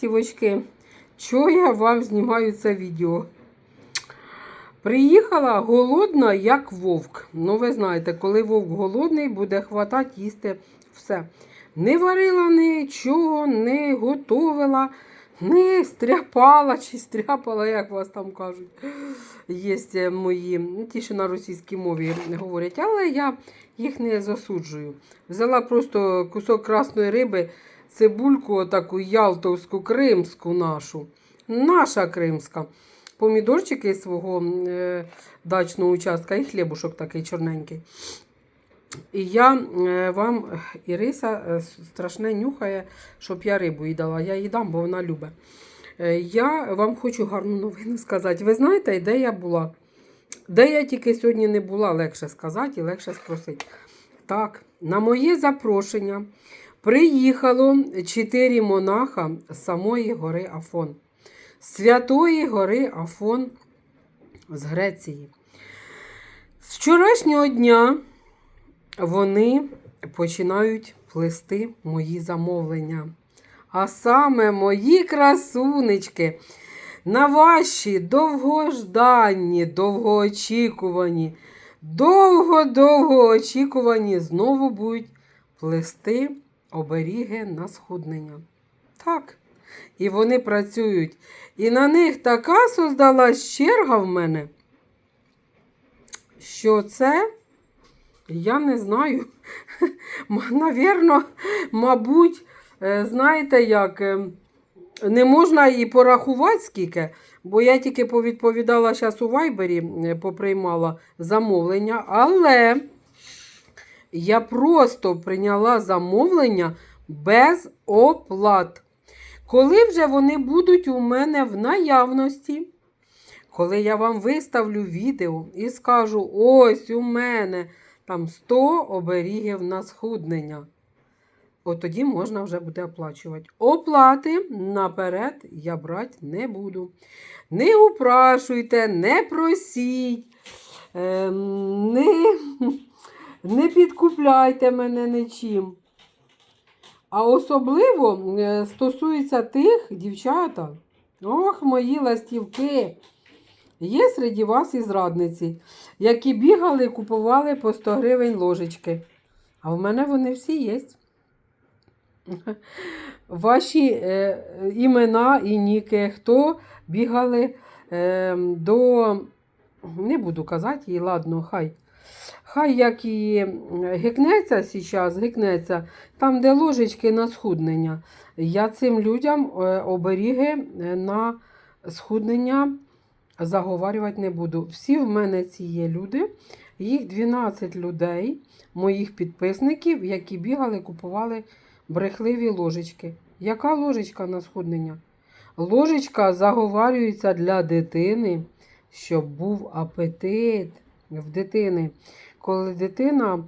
Сівочки, чого я вам знімаю це відео? Приїхала голодна, як вовк. Ну, ви знаєте, коли вовк голодний, буде хватати їсти все. Не варила нічого, не готовила, не стряпала чи стряпала, як вас там кажуть. Є мої, ну, ті, що на російській мові говорять, але я їх не засуджую. Взяла просто кусок красної риби, цибульку, таку ялтовську, кримську нашу. Наша кримська. Помідорчики свого е, дачного участка і хлібушок такий чорненький. І я е, вам, Іриса, е, страшне нюхає, щоб я рибу їй. Я їй дам, бо вона любить. Е, Я вам хочу гарну новину сказати. Ви знаєте, де я була? Де я тільки сьогодні не була, легше сказати і легше спросити. Так, на моє запрошення приїхало чотири монаха з самої гори Афон. Святої гори Афон з Греції. З вчорашнього дня вони починають плести мої замовлення. А саме мої красунечки на ваші довгожданні, довгоочікувані, довго-довго очікувані знову будуть плести оберіги на схуднення. Так. І вони працюють. І на них така создалась черга в мене, що це, я не знаю. Навірно, мабуть, е, знаєте як, е, не можна і порахувати скільки, бо я тільки повідповідала зараз у Вайбері, е, поприймала замовлення, але я просто прийняла замовлення без оплат. Коли вже вони будуть у мене в наявності, коли я вам виставлю відео і скажу, ось у мене там 100 оберігів на схуднення, от тоді можна вже буде оплачувати. Оплати наперед я брати не буду. Не упрашуйте, не просіть, ем, не, не підкупляйте мене нічим. А особливо е, стосується тих дівчата, ох, мої ластівки. Є серед вас і зрадниці, які бігали, і купували по 100 гривень ложечки. А в мене вони всі є. Ваші е, імена і ніки, хто бігали е, до. Не буду казати їй, ладно, хай. Хай як і гикнеться зараз, гикнеться, там, де ложечки на схуднення. Я цим людям е, оберіги е, на схуднення заговарювати не буду. Всі в мене ці є люди, їх 12 людей, моїх підписників, які бігали, купували брехливі ложечки. Яка ложечка на схуднення? Ложечка заговарюється для дитини, щоб був апетит в дитини коли дитина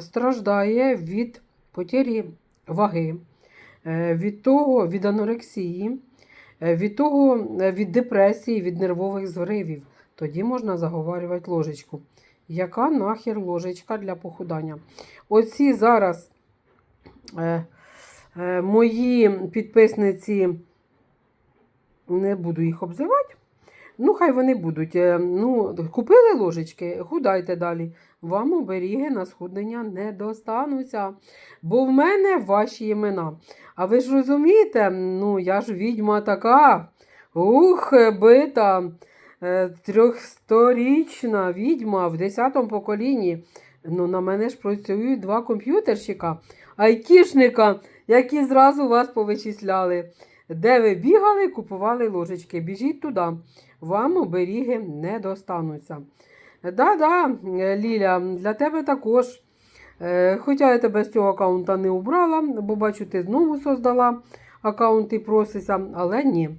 страждає від потері ваги, е, від того, від анорексії, е, від того, е, від депресії, від нервових зривів, тоді можна заговарювати ложечку. Яка нахер ложечка для похудання? Оці зараз е, е, мої підписниці, не буду їх обзивати. Ну, хай вони будуть. Е, Ну, Купили ложечки, худайте далі. Вам оберіги на схуднення не достануться. Бо в мене ваші імена. А ви ж розумієте, ну, я ж відьма така. Ух, бита, е, трьохсторічна відьма в 10 поколінні. Ну, на мене ж працюють два комп'ютерщика, айтішника, які зразу вас повичисляли. Де ви бігали, купували ложечки. Біжіть туди, вам оберіги не достануться. Да-да, Ліля, для тебе також. Е, Хоча я тебе з цього аккаунта не убрала, бо бачу, ти знову создала аккаунт і просишся, але ні,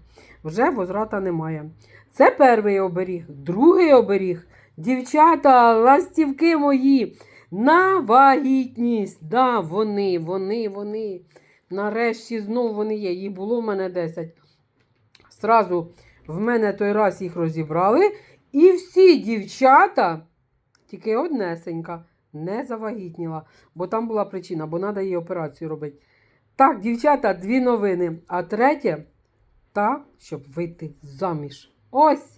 вже возврата немає. Це перший оберіг, другий оберіг. Дівчата, ластівки мої, на вагітність. Да, вони, вони, вони. Нарешті знову вони є. Їх було в мене 10. Сразу в мене той раз їх розібрали. І всі дівчата, тільки однесенька, не завагітніла. Бо там була причина, бо треба їй операцію робити. Так, дівчата, дві новини. А третє та щоб вийти заміж. Ось!